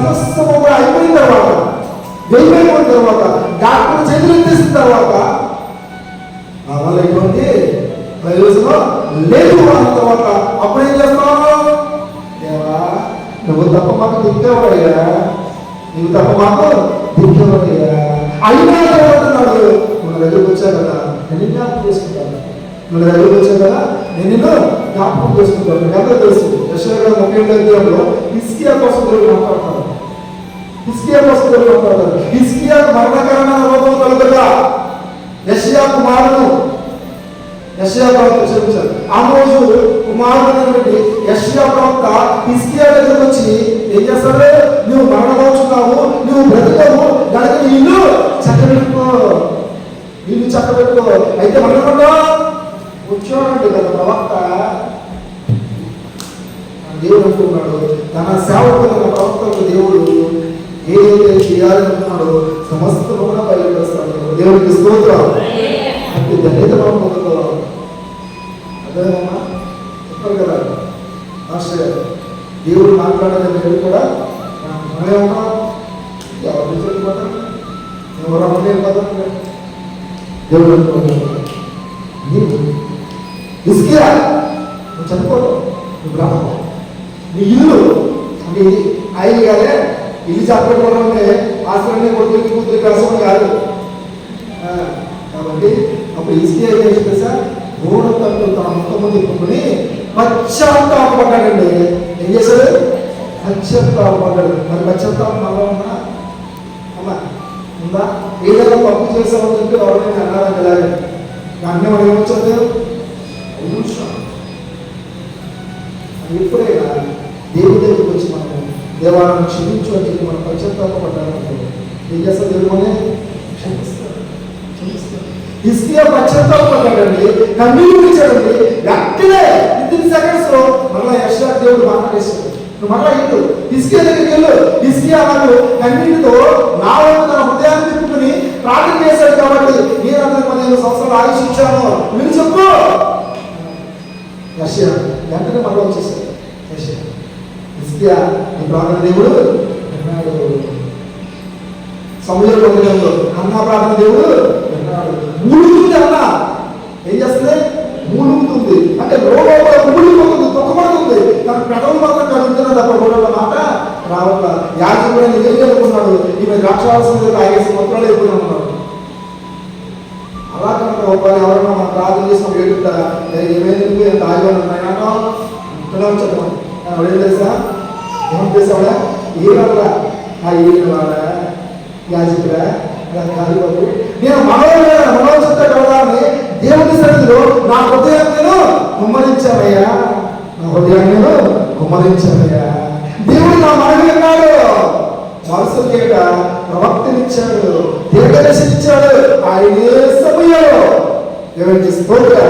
సమస్తము కూడా అయిపోయిన తర్వాత వెళ్ళిపోయిన తర్వాత డాక్టర్ చేతులు ఎత్తేసిన తర్వాత నా వల్ల ఎటువంటి ప్రయోజనం లేదు అన్న తర్వాత. అప్పుడు ఏం చేస్తావు? దేవా నువ్వు తప్ప మాకు దిక్కేవాడయ్యా నువ్వు తప్ప మాకు దిక్కేవాడయ్యా అయినా తర్వాత నాడు మన దగ్గరకు వచ్చా కదా నేను జ్ఞాపకం చేసుకుంటాను. మన దగ్గరకు వచ్చా కదా నేను నిన్ను జ్ఞాపకం చేసుకుంటాను. ఎంత తెలుసు యశ్వర గారు ముఖ్యంగా అధ్యాయంలో కోసం మాట్లాడతాను హిస్కియా కోసం దేవుడు మాట్లాడతారు హిస్కియా మరణకరమైన రోగం కలుగుగా యషయా కుమారుడు యషయా ప్రవక్త క్షమించారు ఆ రోజు కుమారుడు యషయా ప్రవక్త హిస్కియా దగ్గర వచ్చి ఏం చేస్తాడు? నువ్వు మరణమవుతున్నావు నువ్వు బ్రతకవు దానికి ఇల్లు చక్కబెట్టుకో. ఇల్లు చక్కబెట్టుకో. అయితే మరణమన్నా కూర్చోనండి కదా ప్రవక్త. దేవుడు అంటున్నాడు దేవుడికి అంటే ధన్యత మనం పొందుతాం అదేమమ్మా చెప్పారు కదా. మాస్టర్ గారు దేవుడు మాట్లాడాలని దేవుడు కూడా మనమేమన్నా ఎవరు చెప్పిపోతాం ఎవరు కదా దేవుడు నీవు నువ్వు నువ్వు నీ ఇల్లు ఆయన కాదే ఇల్లు అంటే ఆశ్రమే కొడుకు కూతురు కోసం కాదు. అప్పుడు ఇసుకే ఏం చేసింది సార్ మూడు తట్టు తన మొత్తం ముందు తిప్పుకొని పశ్చాత్తాపడ్డాడండి ఏం చేశాడు? పశ్చాత్తాపడ్డాడు మరి పశ్చాత్తాపం అలా ఉన్నా అమ్మా ఉందా? ఏదైనా తప్పు చేసామని చెప్పి ఎవరైనా అన్నారా కదా దాన్ని మనం ఏమొచ్చారు ఎప్పుడైనా దేవుడి దగ్గరికి వచ్చి మనం దేవాలను క్షమించు అని చెప్పి మనం పశ్చాత్తాప పశ్చాత్తాపడ్డామనుకో ఏం చేస్తాం దేవుడు ఈజీగా పశ్చాత్తాపడ్డాడండి కన్నీళ్ళు ఇచ్చాడండి వెంటనే విత్ సెకండ్స్లో మళ్ళా యశా దేవుడు మాట్లాడేసాడు నువ్వు మళ్ళా ఇల్లు హిస్కియా దగ్గరికి వెళ్ళు. హిస్కియా అన్నాడు కన్నీటితో నా వంతు తన హృదయాన్ని తిప్పుకుని ప్రార్థన చేశాడు కాబట్టి నేను అతను పదిహేను సంవత్సరాలు ఆయుషించాను మీరు చెప్పు. రష్యా వెంటనే మళ్ళీ వచ్చేసాడు రష్యా హిస్కియా నీ ప్రార్థన దేవుడు విన్నాడు సమయంలో పొందడంలో అన్న ప్రార్థన దేవుడు రావట్ల యాజకుడు నిజం చెప్పుకున్నాడు ఈమె ద్రాక్షారసం తాగేసి మొత్తాలు అయిపోయినాడు అలా కనుక ఒకవేళ ఎవరన్నా మనం ప్రార్థన చేసిన ఏడుంటారా ఏమైంది నేను తాగాను నాయనా ఇక్కడ చెప్పాను ఆవిడ ఏం తెలుసా ఏమని చేసావుడా ఏమన్నా ఆ ఏ వాళ్ళ యాజకుడా కాదు నేను మనోహర మనోచిత కలదాన్ని దేవుని సన్నిధిలో నా హృదయాన్ని నేను కుమ్మరించానయ్యా. నా హృదయాన్ని నేను కుమ్మరించానయ్యా. దేవుడు నా మనవి విన్నాడు మరుసటిగా ప్రవక్తనిచ్చాడు దీర్ఘదర్శనిచ్చాడు ఆయనే సమయంలో దేవునికి స్తోత్రం